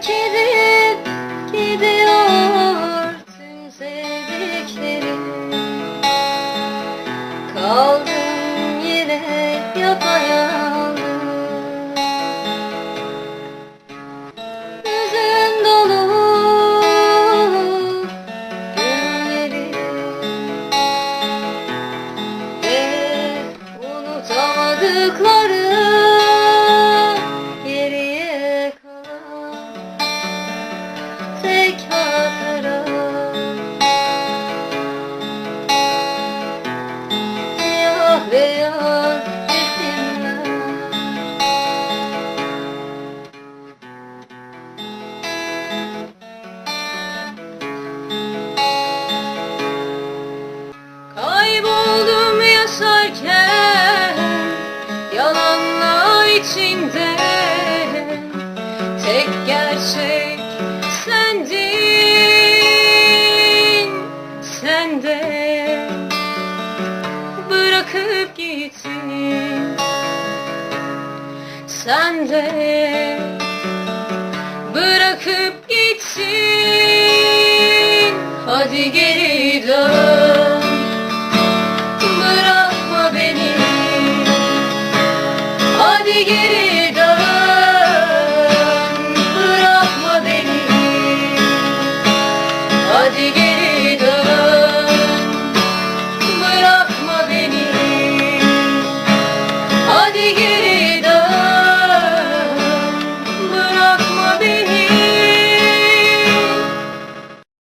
Terk gidiyor tüm sevdiklerim. Kaldım yine yapayalnız. Hüzün dolu günleri Ve unutamadıkları Resimler Kayboldum yaşarken Yalanlar içinde. Tek gerçek bırakıp gittin Sen de bırakıp gittin Hadi geri dön